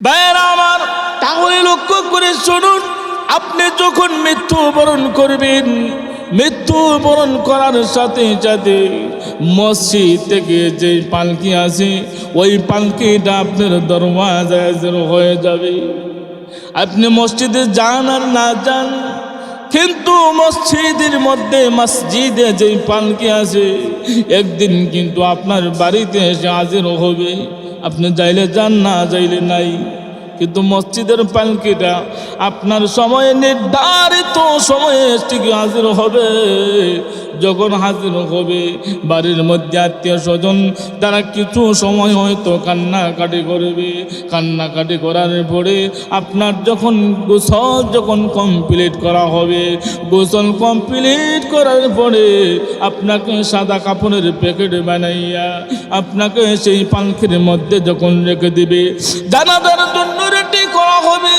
ভাইয়েরা আমার, তাহলে লক্ষ্য করে শুনুন, আপনি যখন মৃত্যুবরণ করবেন, মৃত্যুবরণ করার সাথে সাথে মসজিদ থেকে যে পালকি আছে ওই পালকিটা আপনার দরওয়াজায় হাজির হয়ে যাবে। আপনি মসজিদে যান আর না যান, কিন্তু মসজিদের মধ্যে, মসজিদে যে পালকি আছে একদিন কিন্তু আপনার বাড়িতে এসে হাজির হবে। আপনি যাইলে যান, না যাইলে নাই। কিন্তু মসজিদের পালকিটা আপনার সময়ে নির্ধারিত সময়ে ঠিক হাজির হবে। যখন হাজির হবে, বাড়ির মধ্যে আত্মীয় স্বজন, তারা কিছু সময় হয়তো কান্নাকাটি করবে। কান্নাকাটি করার পরে আপনার যখন গোসল যখন কমপ্লিট করা হবে, গোসল কমপ্লিট করার পরে আপনাকে সাদা কাপড়ের প্যাকেট বানাইয়া আপনাকে সেই পালকির মধ্যে যখন রেখে দিবে, জানাজার জন্য রেডি করা হবে।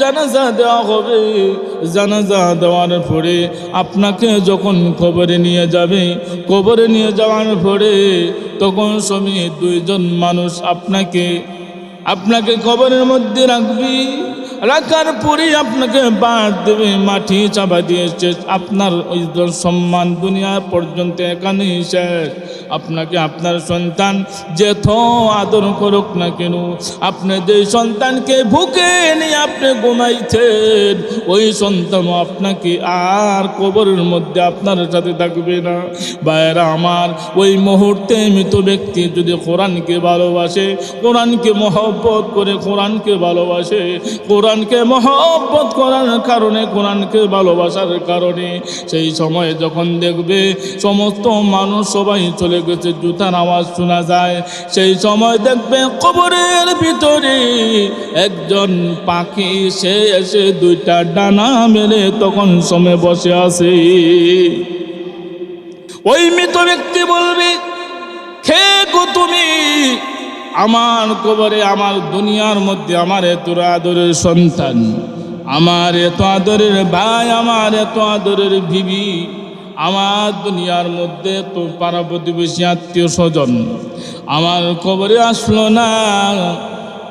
জানাজা দেওয়া হবে। জানাজা দেওয়ার পরে আপনাকে যখন কবরে নিয়ে যাবে, কবরে নিয়ে যাওয়ার পরে তখন সমীর দুইজন মানুষ আপনাকে আপনাকে কবরের মধ্যে রাখবি। রাখার পরে আপনাকে বাদ দেবে, মাটি চাপা দিয়েছে আপনার ওই সম্মান দুনিয়া পর্যন্ত এখানেই শেষ। আপনাকে আপনার সন্তান যেথ আদর করুক না কেন, আপনি যে সন্তানকে ভুকে নিয়ে আপনি ঘুমাইছেন, ওই সন্তান আপনাকে আর কবরের মধ্যে আপনার সাথে থাকবে না। বাইরা আমার, ওই মুহূর্তে মৃত ব্যক্তি যদি কোরআনকে ভালোবাসে, কোরআনকে মহব্বত করে কোরআনকে ভালোবাসে কোরআনকে মহব্বত করার কারণে, কোরআনকে ভালোবাসার কারণে, সেই সময় যখন দেখবে সমস্ত মানুষ সবাই চলে গেছে, জুতার আওয়াজ শোনা যায়, সেই সময় দেখবে কবরের ভিতরে একজন পাখি, সে এসে দুইটা ডানা মেলে তখন সময় বসে আছে। ওই মৃত ব্যক্তি বলবে খে গো তুমি আমার কবরে, আমার দুনিয়ার মধ্যে আমার এত আদরের সন্তান, আমার এত আদরের ভাই, আমার এত আদরের বিবি, আমার দুনিয়ার মধ্যে তো পাড়া প্রতিবেশী আত্মীয় স্বজন, আমার কবরে আসলো না।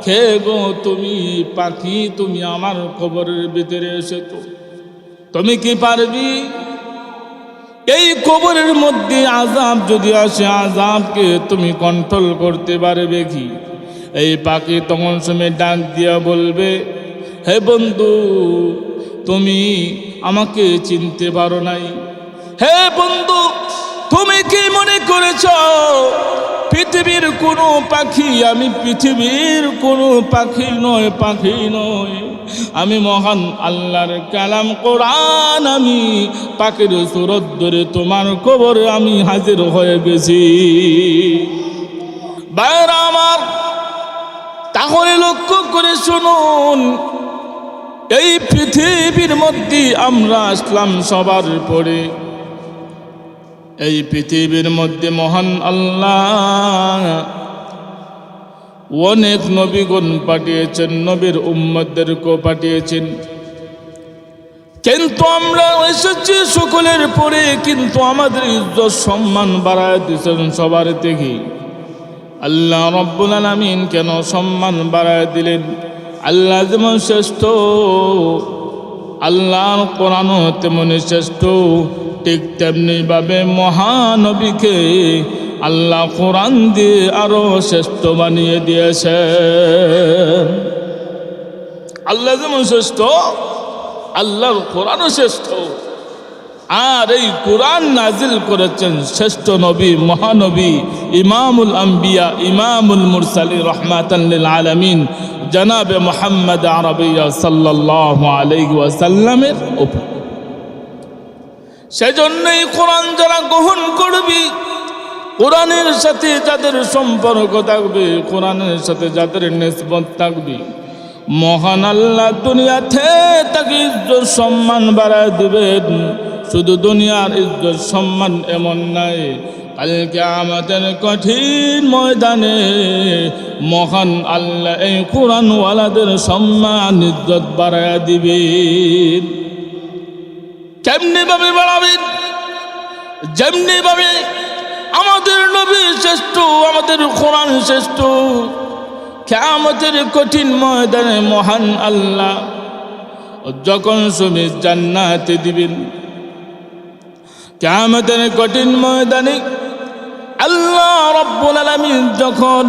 খে গো, তুমি পাখি, তুমি আমার কবরের ভিতরে এসেছ, তুমি কি পারবি? এই কবরের মধ্যে আজাব যদি আসে আজাবকে তুমি কন্ট্রোল করতে পারবে কি? এই পাখি তখন সময় ডাক দিয়া বলবে, হে বন্ধু, তুমি আমাকে চিনতে পারো নাই। হে বন্ধু তুমি কি মনে করেছ? পৃথিবীর কোনো পাখি, আমি পৃথিবীর কোনো পাখি নয় পাখি নয়। আমি মহান আল্লাহর কালাম কোরআন, আমি পাখির সুরত ধরে তোমার কবরে আমি হাজির হয়ে গেছি। বাইরা আমার, তাহলে লক্ষ্য করে শুনুন, এই পৃথিবীর মধ্যে আমরা আসলাম সবার পরে। এই পৃথিবীর মধ্যে মহান আল্লাহ। অনেক নবীগণ পাঠিয়েছেন, নবীর উম্মদেরকেও পাঠিয়েছেন। কিন্তু আমরা এসেছি সকলের পরে, কিন্তু আমাদের ইজ্জত, সম্মান বাড়ায় দিয়েছেন সবার থেকে। আল্লাহ রব্বুল আলমিন কেন সম্মান বাড়ায় দিলেন? আল্লাহ যেমন শ্রেষ্ঠ, আল্লাহর কোরআনও তেমনি শ্রেষ্ঠ। ঠিক তেমনিভাবে মহানবীকে আল্লাহ কোরআন দিয়ে আরও শ্রেষ্ঠ বানিয়ে দিয়েছে। আল্লাহ যেমন শ্রেষ্ঠ, আল্লাহর কোরআনও শ্রেষ্ঠ। আর এই কোরআন নাজিল করেছেন শ্রেষ্ঠ নবী, মহানবী, ইমামুল আম্বিয়া, ইমামুল মুরসালি রহমাতাল্লিল আলমিন, জনাবে মোহাম্মদ আরবিয়া সাল্লাহ আলাইহি ওয়াসাল্লামের উপর সেজন্যই কোরআন যারা গ্রহণ করবি, কোরআনের সাথে যাদের সম্পর্ক থাকবে, কোরআনের সাথে যাদের নিসবত থাকবে, মহান আল্লাহ দুনিয়াতে তাকে ইজ্জত সম্মান বাড়ায় দিবেন। শুধু দুনিয়ার ইজ্জত সম্মান এমন নাই কালকে আমাদের কঠিন ময়দানে মহান আল্লাহ এই কোরআনওয়ালাদের সম্মান, ইজ্জত বাড়ায় দিবেন। কেমনি ভাবে বাড়াবেন, যেমনি ভাবে আমাদের নবী শ্রেষ্ঠ, আমাদের কোরআন শ্রেষ্ঠ, কেয়ামতের কঠিন ময়দানে মহান আল্লাহ, যখন সুমি জান্নাতে দিবেন। কেয়ামতের কঠিন ময়দানে আল্লাহ রব্বুল আলামিন যখন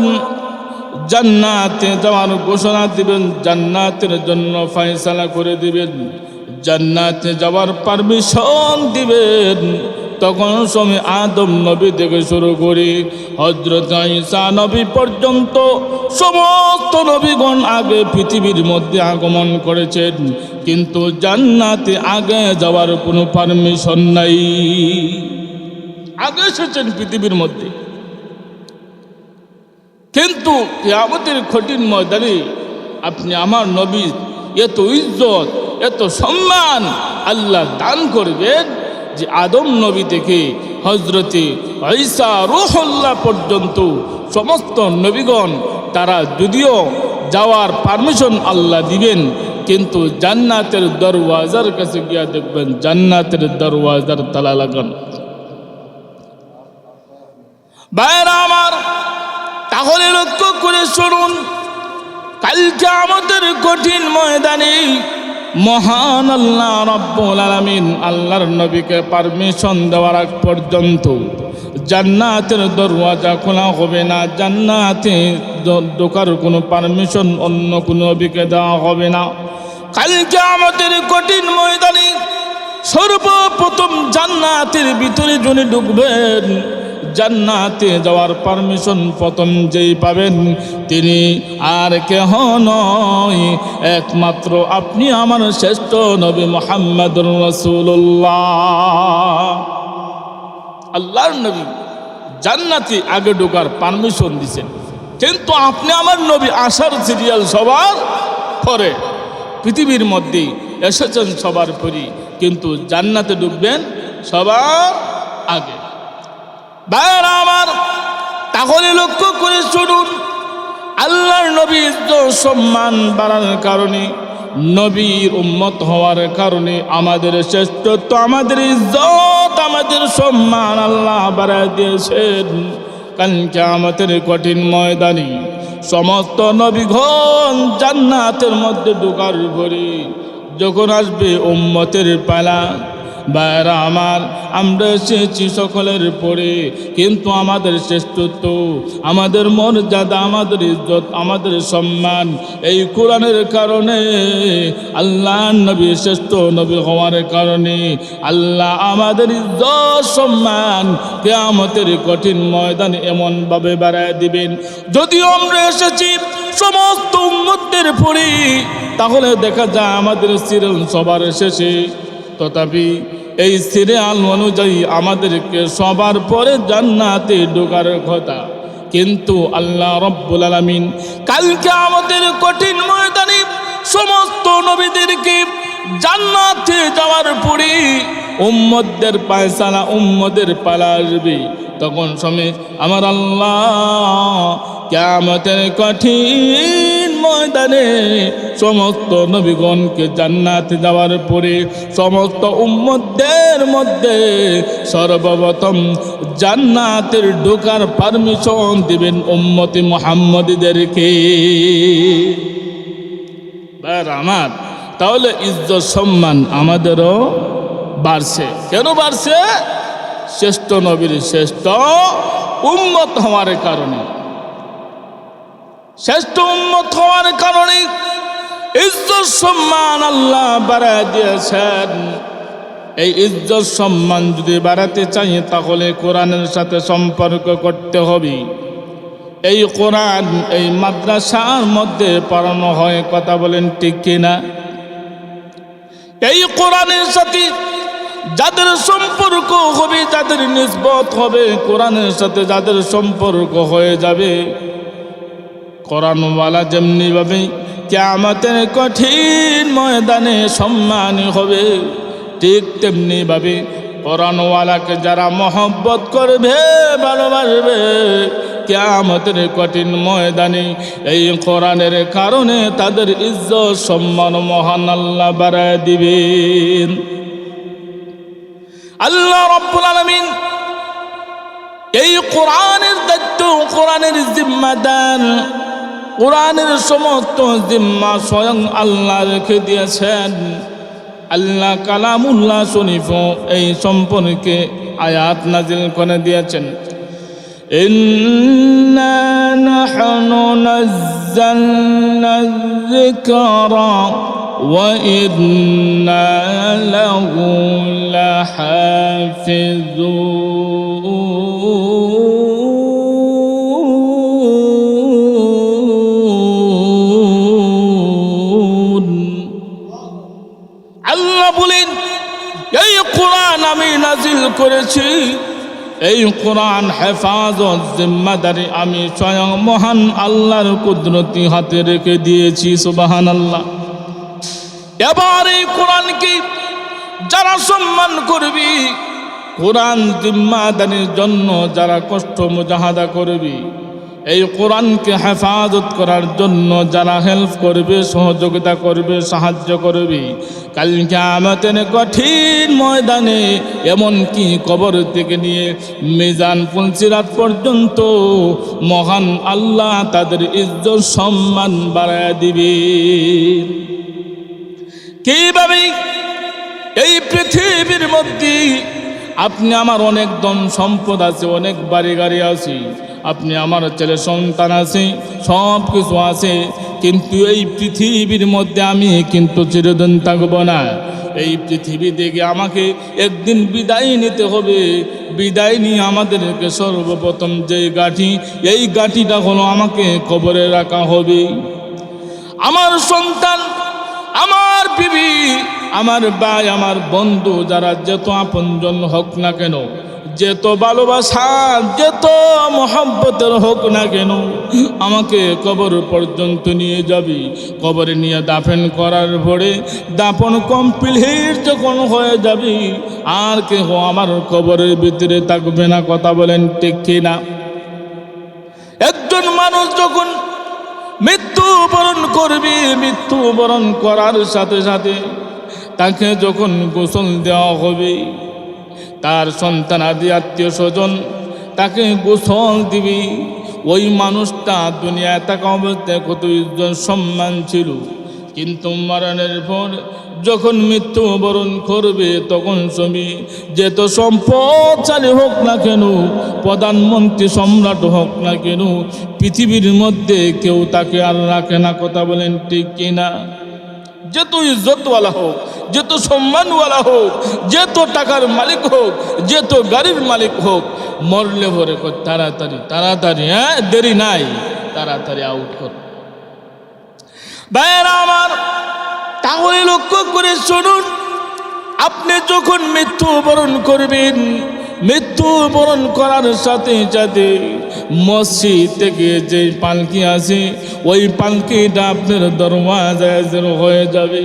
জান্নাতে যাওয়ার ঘোষণা দিবেন, জান্নাতের জন্য ফয়সালা করে দিবেন। জান্নাতে যাওয়ার পারমিশন দিবেন। তখন সময় আদম নবী থেকে শুরু করি হজরত ঈসা নবী পর্যন্ত সমস্ত নবীগণ আগে পৃথিবীর মধ্যে আগমন করেছেন। কিন্তু জান্নাতে আগে যাওয়ার কোনো পারমিশন নাই। আগে এসেছেন পৃথিবীর মধ্যে। কিন্তু আমাদের কঠিন ময়দানে আপনি আমার নবী এত ইজ্জত এত সম্মান আল্লাহ দান করবেন যে আদম নবী থেকে হজরতে ঐসা রুহল্লাহ পর্যন্ত সমস্ত নবীগণ, তারা যদিও যাওয়ার পারমিশন আল্লাহ দিবেন, কিন্তু জান্নাতের দরওয়াজার কাছে গিয়া দেখবেন জান্নাতের দরওয়াজার তালা লাগান। বাইরা আমার, তাহলে লক্ষ্য করে শুনুন কালকে আমাদের কঠিন ময়দানে মহান আল্লাহ রব্বুল আলামিন আল্লাহর নবীকে পারমিশন দেওয়ার আগ পর্যন্ত জান্নাতের দরওয়াজা খোলা হবে না, জান্নাতে ঢোকার কোনো পারমিশন অন্য কোনো নবীকে দেওয়া হবে না। কালকে আমাদের কঠিন ময়দানে সর্বপ্রথম জান্নাতের ভিতরে যিনি ঢুকবেন জান্নাতে যাওয়ার পারমিশন প্রথম যেই পাবেন, তিনি আর কেহ নয়। একমাত্র আপনি আমার শ্রেষ্ঠ নবী মোহাম্মদ রসুল্লাহ আল্লাহর নবী জান্নাতি আগে ঢোকার পারমিশন দিছেন। কিন্তু আপনি আমার নবী আসার সিরিয়াল সবার পরে, পৃথিবীর মধ্যে এসেছেন সবার পরই। কিন্তু জান্নাতে ঢুকবেন সবার আগে। ভাইয়েরা আমার, তাহলে লক্ষ্য করে শুনুন আল্লাহর নবীর তো সম্মান বাড়ানোর কারণে, নবীর উম্মত হওয়ার কারণে আমাদের শ্রেষ্ঠত্ব, আমাদের ইজ্জত, আমাদের সম্মান আল্লাহ বাড়ায় দিয়েছেন। কালকে আমাদের কঠিন ময়দানে সমস্ত নবীগণ জান্নাতের মধ্যে ঢোকার পরে যখন আসবে উম্মতের পালা বাইরা আমার, আমরা এসেছি সকলের পরে, কিন্তু আমাদের শ্রেষ্ঠত্ব, আমাদের মর্যাদা, আমাদের ইজ্জত, আমাদের সম্মান, এই কোরআনের কারণে, আল্লাহ নবী, শ্রেষ্ঠ নবী হওয়ার কারণে, আল্লাহ আমাদের ইজ্জত, সম্মান কে কেয়ামতের কঠিন ময়দান এমনভাবে বাড়ায় দিবেন। যদিও আমরা এসেছি সমস্ত উন্মতের পরে, তাহলে দেখা যায় আমাদের সিরিয়াল সবার শেষে তথাপি এই সিরিয়াল অনুযায়ী আমাদেরকে সবার পরে জান্নাতে ঢোকার কথা। কিন্তু আল্লাহ রব্বুল আলামিন কালকে আমাদের কঠিন ময়দানে সমস্ত নবীদেরকে জান্নাতে যাওয়ার পরে উম্মদের পায়সালা উম্মদের পালা আসবে। তখন সময় আমার আল্লাহ কেমতের কঠিন ময়দানে সমস্ত নবীগণকে জান্নাতে যাওয়ার পরে সমস্ত উম্মদের মধ্যে সর্বপ্রথম জান্নাতের ঢোকার পারমিশন দিবেন উম্মতি মোহাম্মদীদেরকে। আমার, তাহলে ইজ্জত সম্মান আমাদেরও বাড়ছে। কেন বাড়ছে? শ্রেষ্ঠ নবীর শ্রেষ্ঠ উন্মত হওয়ার কারণে। শ্রেষ্ঠ উন্মত হওয়ার কারণে ইজ্জত সম্মান আল্লাহ বাড়ায় দিয়েছেন। এই ইজ্জত সম্মান যদি বাড়াতে চাই, তাহলে কোরআনের সাথে সম্পর্ক করতে হবে। এই কোরআন, এই মাদ্রাসার মধ্যে পড়ানো হয়, কথা বলেন ঠিক কিনা? এই কোরআনের সাথে যাদের সম্পর্ক হবে, যাদের নিসবত হবে, কোরআনের সাথে যাদের সম্পর্ক হয়ে যাবে কোরআনওয়ালা যেমনিভাবে কেয়ামতের কঠিন ময়দানে সম্মানী হবে, ঠিক তেমনি তেমনিভাবে কোরআনওয়ালাকে যারা মহব্বত করবে, ভালোবাসবে, কেয়ামতের কঠিন ময়দানে এই কোরআনের কারণে তাদের ইজ্জত, সম্মান মহান আল্লাহ বাড়ায় দিবেন। আল্লাহ রব্বুল আলমিন এই কোরআনের দায়িত্ব, কোরআনের জিম্মাদার কোরআনের সমস্ত জিম্মা স্বয়ং আল্লাহ রেখে দিয়েছেন আল্লাহ কালামুল্লাহ শরীফ এই সম্পর্কে আয়াত নাজিল করে দিয়েছেন إنا نحن نزلنا الذكر وإنا له لحافظون বলেন, এই কোরআন আমি নাজিল করেছি। এই কোরআন হেফাজত জিম্মাদারি আমি স্বয়ং মহান আল্লাহর কুদরতি হাতে রেখে দিয়েছি সুবাহান আল্লাহ এবার এই কোরআনকে যারা সম্মান করবি, কোরআন জিম্মাদারির জন্য যারা কষ্ট মুজাহাদা করবি এই কোরআনকে হেফাজত করার জন্য যারা হেল্প করবে, সহযোগিতা করবে, সাহায্য করবে কালকে আমাদের কঠিন ময়দানে এমনকি কবর থেকে নিয়ে মিজান পুলসিরাত পর্যন্ত মহান আল্লাহ তাদের ইজ্জত সম্মান বাড়ায় দিবে। কীভাবে এই পৃথিবীর মধ্যে আপনি আমার অনেক ধন সম্পদ আছে, অনেক বাড়ি গাড়ি আছে আপনি আমার ছেলে, সন্তান আছে সব কিছু আছে, কিন্তু এই পৃথিবীর মধ্যে আমি কিন্তু চিরদিন থাকব না। এই পৃথিবী থেকে আমাকে একদিন বিদায় নিতে হবে। বিদায় নিয়ে আমাদেরকে সর্বপ্রথম যে গাঠি, এই গাঠিটা হলো আমাকে কবরে রাখা হবে। আমার সন্তান, আমার বিবি, আমার ভাই, আমার বন্ধু, যারা যত আপনজন হোক না কেন যত ভালোবাসা, যেত মহব্বতের হোক না কেন, আমাকে কবর পর্যন্ত নিয়ে যাবি। কবরে নিয়ে দাফন করার পরে দাফন কমপ্লিট যখন হয়ে যাবি, আর কেহ আমার কবরের ভিতরে থাকবে না, কথা বলেন ঠিক কিনা? একজন মানুষ যখন মৃত্যুবরণ করবি, মৃত্যুবরণ করার সাথে সাথে তাকে যখন গোসল দেওয়া হবে তার সন্তান আদি আত্মীয় স্বজন তাকে গোসল দিবি। ওই মানুষটা দুনিয়ায় থাকা অবস্থায় কত ইজ্জত, সম্মান ছিল। কিন্তু মরণের পর যখন মৃত্যুবরণ করবে, তখন ছবি যেত সম্পদশালী হোক না কেন, প্রধানমন্ত্রী সম্রাট হোক না কেন, পৃথিবীর মধ্যে কেউ তাকে আর রাখে না, কথা বলেন ঠিক কিনা? যেত ইজ্জতওয়ালা হোক যেত সম্মানওয়ালা হোক যেত টাকার মালিক হোক যেত গাড়ির মালিক হোক, মরলে ভরে কর, তাড়াতাড়ি তাড়াতাড়ি হ্যাঁ? দেরি নাই, তাড়াতাড়ি আউট কর। ভাইয়েরা আমার, তাহলে লক্ষ্য করে শুনুন, আপনি যখন মৃত্যুবরণ করবেন মৃত্যুবরণ করার সাথে সাথে মসজিদ থেকে যে পালকি আছে ওই পালকিটা আপনার দরওয়াজায় হয়ে যাবে।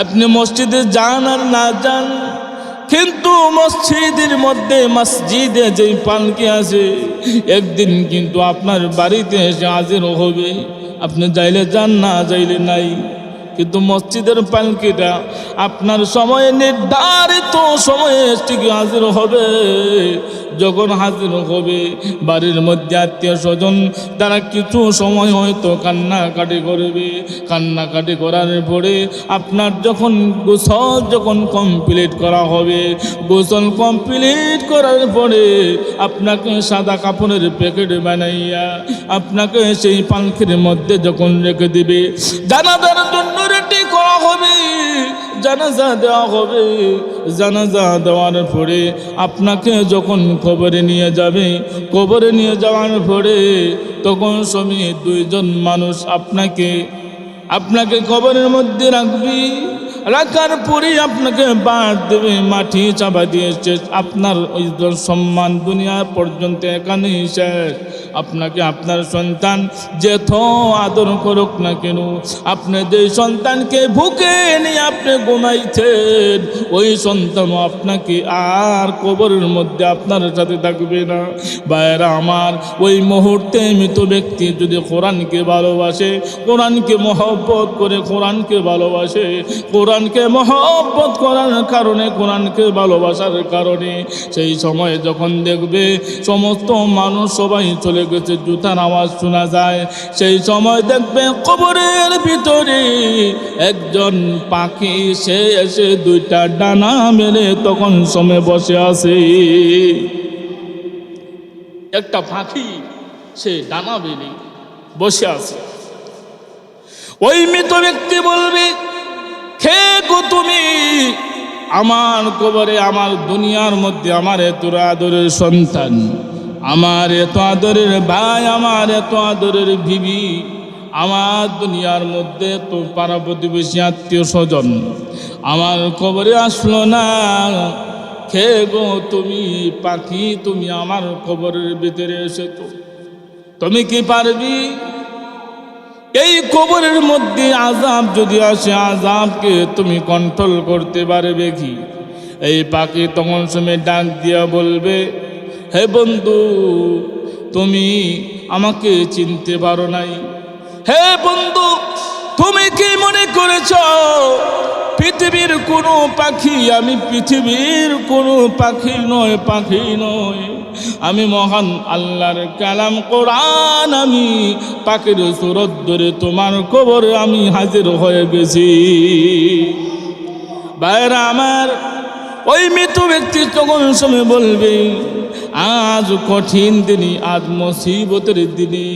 আপনি মসজিদে যান আর না যান, কিন্তু মসজিদের মধ্যে, মসজিদে যে পালকি আছে একদিন কিন্তু আপনার বাড়িতে এসে হাজির হবে। আপনি যাইলে যান, না যাইলে নাই। কিন্তু মসজিদের পালকিটা আপনার সময়ে নির্ধারিত সময়ে ঠিক হাজির হবে। যখন হাজির হবে, বাড়ির মধ্যে আত্মীয় স্বজন, তারা কিছু সময় হয়তো কান্নাকাটি করবে। কান্নাকাটি করার পরে আপনার যখন গোসল যখন কমপ্লিট করা হবে, গোসল কমপ্লিট করার পরে আপনাকে সাদা কাপড়ের প্যাকেট বানাইয়া আপনাকে সেই পালকির মধ্যে যখন রেখে দিবে, জানাজার জন্য রেডি করা হবে। জানাজা দেওয়া হবে। জানাজা দেওয়ার পরে আপনাকে যখন কবরে নিয়ে যাবে, কবরে নিয়ে যাওয়ার পরে তখন সমীর দুইজন মানুষ আপনাকে আপনাকে কবরের মধ্যে রাখবি। রাখার পরেই আপনাকে বাদ দেবে, মাটি চাপা দিয়েছে আপনার ওই সম্মান দুনিয়া পর্যন্ত এখানেই শেষ। আপনাকে আপনার সন্তান যেথ আদর করুক না কেন, আপনি যে সন্তানকে ভুকে নিয়ে আপনি ঘুমাইছেন, ওই সন্তানও আপনাকে আর কবরের মধ্যে আপনার সাথে থাকবে না। বাইরা আমার, ওই মুহূর্তে মৃত ব্যক্তি যদি কোরআনকে ভালোবাসে, কোরআনকে মহব্বত করে কোরআনকে ভালোবাসে, কোরআন কোরআনকে মহব্বত করার কারণে, কোরআনকে ভালোবাসার কারণে, সেই সময় যখন দেখবে সমস্ত মানুষ সবাই চলে গেছে, জুতার আওয়াজ শোনা যায়, সেই সময় দেখবে কবরের ভিতরে একজন পাখি, সে এসে দুইটা ডানা মেলে তখন সময় বসে আছে। একটা পাখি, সে ডানা মেলে বসে আছে। ওই মৃত ব্যক্তি বলবে খে গো তুমি, আমার কবরে, আমার দুনিয়ার মধ্যে আমার এত আদরের সন্তান, আমার এত আদরের ভাই, আমার এত আদরের বিবি, আমার দুনিয়ার মধ্যে তো পাড়া প্রতিবেশী, আত্মীয় স্বজন আমার কবরে আসলো না। খে গো তুমি পাখি, তুমি আমার কবরের ভিতরে এসেছ। তুমি কি পারবি? এই কবরের মধ্যে আজাব যদি আসে আজাবকে তুমি কন্ট্রোল করতে পারবে কি? এই পাখি তখন সময় ডাক দিয়া বলবে, হে বন্ধু, তুমি আমাকে চিনতে পারো নাই। হে বন্ধু, তুমি কি মনে করেছ, পৃথিবীর কোনো পাখি আমি পৃথিবীর কোনো পাখি নয় পাখি নয়? আমি মহান আল্লাহর কালাম কোরআন, আমি সুরত ধরে তোমার কবরে আমি হাজির হয়ে গেছি। বাইরা আমার, ওই মৃত ব্যক্তি তখন সময় বলবে, আজ কঠিন দিনই আজ মুসিবতের দিনে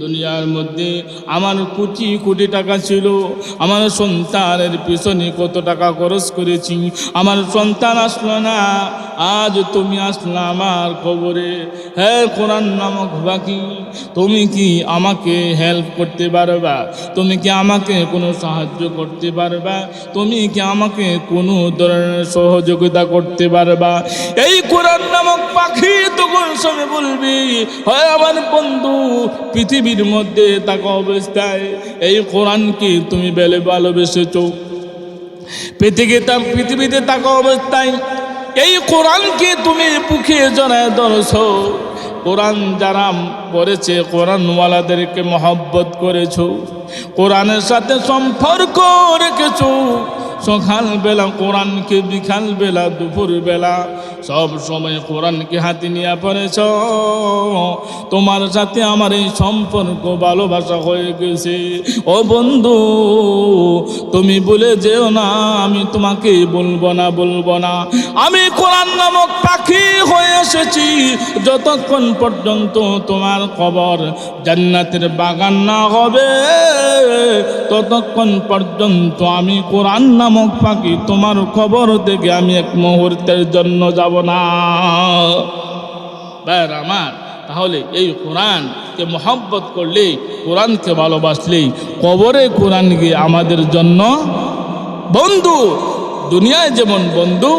দুনিয়ার মধ্যে আমার কোটি কোটি টাকা ছিল, আমার সন্তানের পিছনে কত টাকা খরচ করেছি, আমার সন্তান আসলো না আজ তুমি আসলো আমার খবরে হ্যাঁ কোরআন নামক বাকি, তুমি কি আমাকে হেল্প করতে পারবা? তুমি কি আমাকে কোনো সাহায্য করতে পারবা? তুমি কি আমাকে কোনো ধরনের সহযোগিতা করতে পারবা? এই কোরআন নামক পাখি তখন সবে বলবি হয় আমার বন্ধু, পৃথিবীর মধ্যে থাকা অবস্থায় এই কোরআনকে তুমি বেলে ভালোবেসেছ? পৃথিবীতে পৃথিবীতে থাকা অবস্থায় এই কোরআনকে তুমি পুখে জনায় ধরছ। কোরআন যারা পড়েছে, কোরআনওয়ালাদেরকে মহব্বত করেছ। কোরআনের সাথে সম্পর্ক রেখেছো। সকাল বেলা কোরআনকে, বিকাল বেলা, দুপুর বেলা, সব সময় কোরআনকে হাতে নিয়ে পড়েছ। তোমার সাথে আমার এই সম্পর্ক, ভালোবাসা হয়ে গেছে। ও বন্ধু, তুমি বলে যেও না, আমি তোমাকে বলব না বলব না। আমি কোরআন নামক পাখি হয়ে এসেছি। যতক্ষণ পর্যন্ত তোমার খবর জান্নাতের বাগান না হবে, ততক্ষণ পর্যন্ত আমি কোরআন নামক পাখি তোমার খবর থেকে আমি এক মুহূর্তের জন্য যাব না। ব্যার আমার, তাহলে এই কোরআনকে মহব্বত করলেই, কোরআনকে ভালোবাসলেই কবরে কোরআন গিয়ে আমাদের জন্য বন্ধু, দুনিয়ায় যেমন বন্ধু,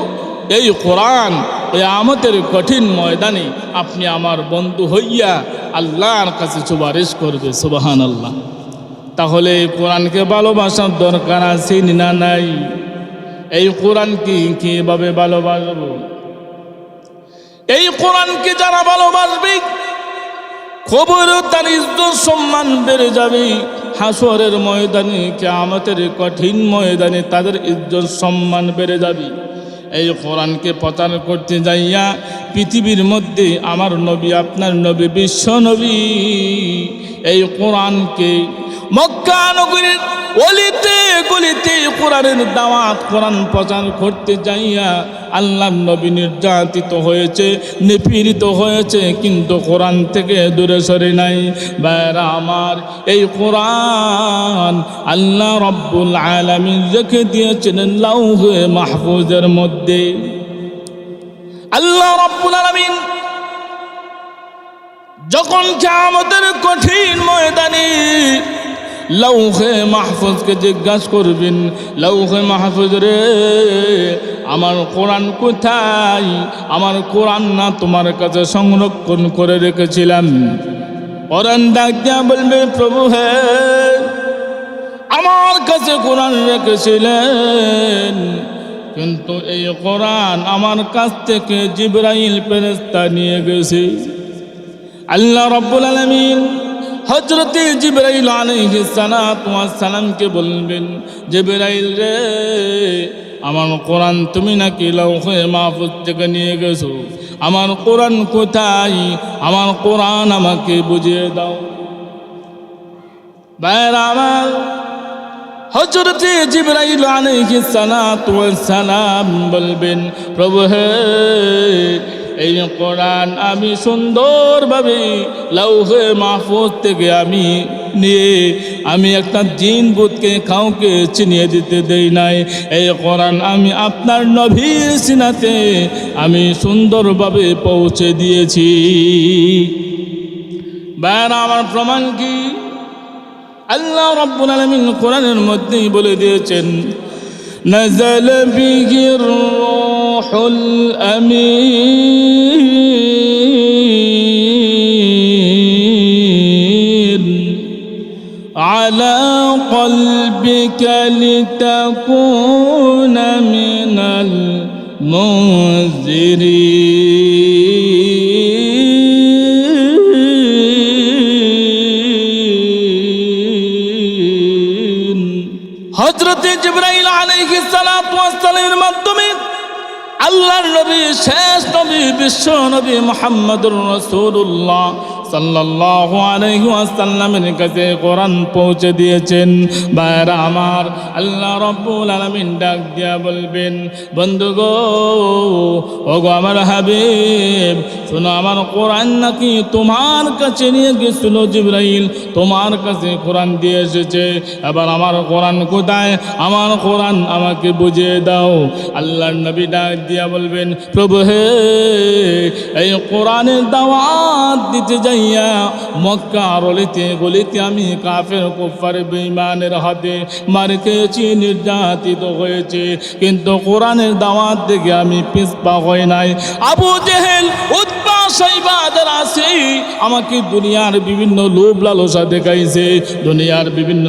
এই কোরআন এই আমাদের কঠিন ময়দানে আপনি আমার বন্ধু হইয়া আল্লাহর কাছে সুপারিশ করবে সুবাহান আল্লাহ তাহলে এই কোরআনকে ভালোবাসার দরকার আছে না নাই? এই কোরআনকে কীভাবে ভালোবাসব? এই কোরআনকে যারা ভালোবাসবে, খবর তার ইজ্জত সম্মান বেড়ে যাবে। হাসরের ময়দানে আমাদের কঠিন ময়দানে তাদের ইজ্জত সম্মান বেড়ে যাবে। এই কোরআনকে প্রচার করতে যাইয়া পৃথিবীর মধ্যে আমার নবী, আপনার নবী, বিশ্ব নবী, এই কোরআনকে মক্কা নগরীর অলিতে গলিতে কোরআনের দাওয়াত, কোরআন প্রচার করতে যাইয়া আল্লাহ নবী নির্যাতিত হয়েছে, নিপীড়িত হয়েছে, কিন্তু কোরআন থেকে দূরে সরে নাই। বাইরা আমার, এই কোরআন আল্লাহ রব্বুল আলমী রেখে দিয়েছেন লাউহে মাহফুজের মধ্যে। আল্লাহ রব্বুল আলমিন যখন কে আমাদের কঠিন ময়দানে লৌহে মাহফুজকে জিজ্ঞাসা করবেন, লৌহে মাহফুজ রে, আমার কোরআন কোথায়? আমার কোরআন না তোমার কাছে সংরক্ষণ করে রেখেছিলাম। কোরআন ডাক দিয়া বলবে, প্রভু হে, আমার কাছে কোরআন রেখেছিলেন, কিন্তু এই কোরআন আমার কাছ থেকে জিব্রাইল ফেরেস্তা নিয়ে গেছে। আল্লাহ রব্বুল আলমিন হজরতে জিবরাইল সালামকে বলবেন জিবরাইল রে, আমার কোরআন তুমি নাকি লৌহে মাহফুজ থেকে নিয়ে গেছো? আমার কোরআন কোথায়? আমার কোরআন আমাকে বুঝিয়ে দাও। বাইর আমার হজরতে জিবরাইল আলাইহিস সালাম বলবেন, প্রভু হে এই কোরআন আমি সুন্দরভাবে লৌহে মাহফুজ থেকে আমি নিয়ে, আমি একটা জিন বুতকে কাউকে চিনিয়ে দিতে দেই নাই। এই কোরআন আমি আপনার নভীর সিনাতে আমি সুন্দরভাবে পৌঁছে দিয়েছি। বাইর আমার প্রমাণ কি? আল্লাহ রব্বুল আলামিন কোরআনের মধ্যেই বলে দিয়েছেন نزل به الروح الأمين. على قلبك لتكون من المنذرين. হজরতে জিব্রাইল আলাইহিস সালাতু ওয়াস সালামের মাধ্যমে আল্লাহর নবী, শেষ নবী, বিশ্ব নবী মোহাম্মদুর রাসূলুল্লাহ সাল্লাল্লাহু আলাইহি ওয়াসাল্লামের কাছে কোরআন পৌঁছে দিয়েছেন। বাইরা আমার, আল্লাহ রাব্বুল আলামিন ডাক দিয়া বলবেন বন্ধু গো ওগো আমার হাবিব, শোনো, আমার কোরআন নাকি তোমার কাছে নিয়ে গেছিল জিব্রাইল? তোমার কাছে কোরআন দিয়ে এসেছে। এবার আমার কোরআন কোথায়? আমার কোরআন আমাকে বুঝিয়ে দাও। আল্লাহর নবী ডাক দিয়া বলবেন, প্রভু হে, এই কোরআনের দাওয়াত দিতে যাইয়া মক্কা রলিতে গলিতে আমি কাফের কুফার বেঈমানের হাতে মার খেয়েছি নির্যাতিত হয়েছে। কিন্তু কোরআনের দাওয়াত দেখে আমি পিছপা হই নাই। আবু জেহেল আমাকে দুনিয়ার বিভিন্ন লোভ লালসা দেখাইছে। দুনিয়ার বিভিন্ন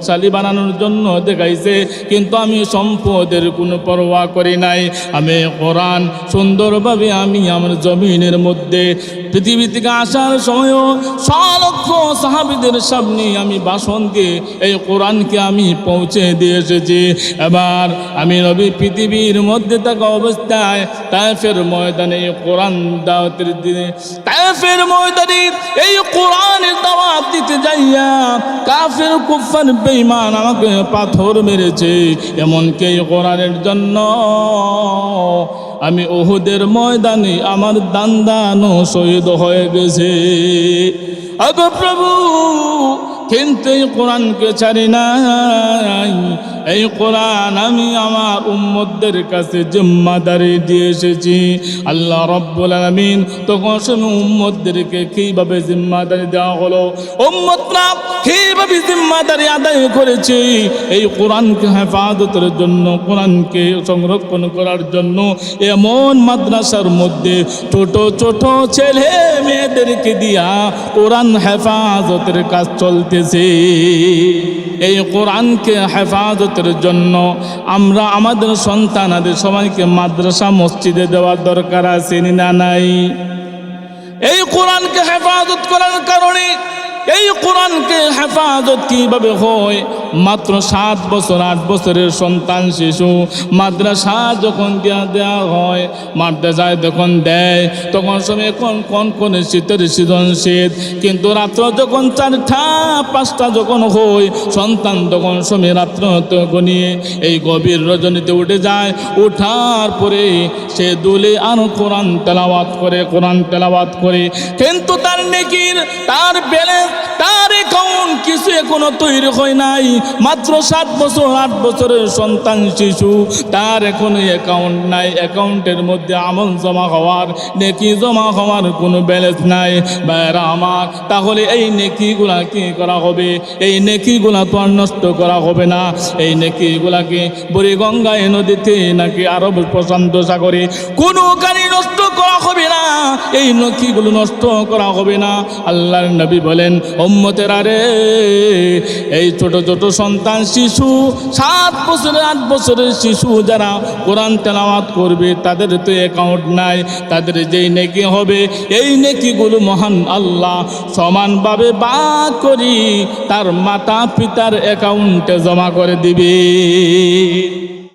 সম্পদশালী বানানোর জন্য দেখাইছে, কিন্তু আমি সম্পদের কোনো পরোয়া করি নাই। আমি কোরআন সুন্দরভাবে আমি আমার জমিনের মধ্যে পৃথিবী থেকে আসার সময়ও লক্ষ সাহাবিদের সামনে আমি বাসন দিয়ে এই কোরআনকে আমি পৌঁছে দিয়ে এসেছি। এবার আমি রবি পৃথিবীর মধ্যে থাকা অবস্থায় তাইফের ময়দানে কোরআন দাওয়াতের দিনে তাইফের ময়দানে এই কোরআনের দাওয়াত দিতে যাইয়া কাফের কুফার বেঈমান আমাকে পাথর মেরেছে, এমনকি কোরআনের জন্য। আমি ওহুদের ময়দানে আমার দান শহীদ হয়ে গেছে। আগো প্রভু, কিন্তু কোরআনকে ছাড়ি নাই। এই কোরআন আমি আমার উম্মতদের কাছে জিম্মাদারি দিয়ে এসেছি। আল্লাহ রব্বুল আলমিন তখন শুনে উম্মতদেরকে কীভাবে জিম্মাদারি দেওয়া হলো। উম্মতরা কীভাবে জিম্মাদারি আদায় করেছে? এই কোরআনকে হেফাজতের জন্য, কোরআনকে সংরক্ষণ করার জন্য এমন মাদ্রাসার মধ্যে ছোট ছোট ছেলে মেয়েদেরকে দিয়া কোরআন হেফাজতের কাজ চলতেছে। এই কোরআনকে হেফাজতের জন্য। আমরা আমাদের সন্তান সন্তানাদের সবাইকে মাদ্রাসা, মসজিদে দেওয়ার দরকার আছে না নাই? এই কোরআনকে হেফাজত করার কারণে, এই কোরআনকে হেফাজত কীভাবে হয়? মাত্র সাত বছর, আট বছরের সন্তান শিশু। মাদ্রাসা যখন দেওয়া দেওয়া হয়, মাদ্রাসায় যখন দেয়, তখন সময় কোন কোন কোন শীতের সিজন শীত। কিন্তু রাত্র যখন চারটা, পাঁচটা যখন হয়, সন্তান তখন সময় রাত্র গনিয়ে এই গভীর রজনীতে উঠে যায়। ওঠার পরে সে দুলে আরও কোরআন তেলাওয়াত করে, কোরআন তেলাওয়াত করে। কিন্তু তার নেকির, তার ব্যালেন্স তার অ্যাকাউন্ট কিছু এখনও তৈরি হয় নাই। মাত্র সাত বছর, আট বছরের সন্তান, শিশু। তার এখনও অ্যাকাউন্ট নাই। অ্যাকাউন্টের মধ্যে আমল জমা হওয়ার, নেকি জমা হওয়ার কোনো ব্যালেন্স নাই। বাইরা আমার, তাহলে এই নেকিগুলা কি করা হবে? এই নেকিগুলা তো আর নষ্ট করা হবে না। এই নেকিগুলাকে বুড়িগঙ্গায় নদীতে নাকি আরব প্রশান্ত সাগরে কোনো গাড়ি নষ্ট করা হবে না। এই নকিগুলো নষ্ট করা হবে না। আল্লাহর নবী বলেন ওম্মতের আরে, এই ছোট ছোট সন্তান শিশু, সাত বছরের, আট বছরের শিশু যারা কোরআন তেলাওয়াত করবে, তাদের তো অ্যাকাউন্ট নাই, তাদের যেই নেকি হবে, এই নেকিগুলো মহান আল্লাহ সমানভাবে বা করি, তার মাতা পিতার অ্যাকাউন্টে জমা করে দিবে।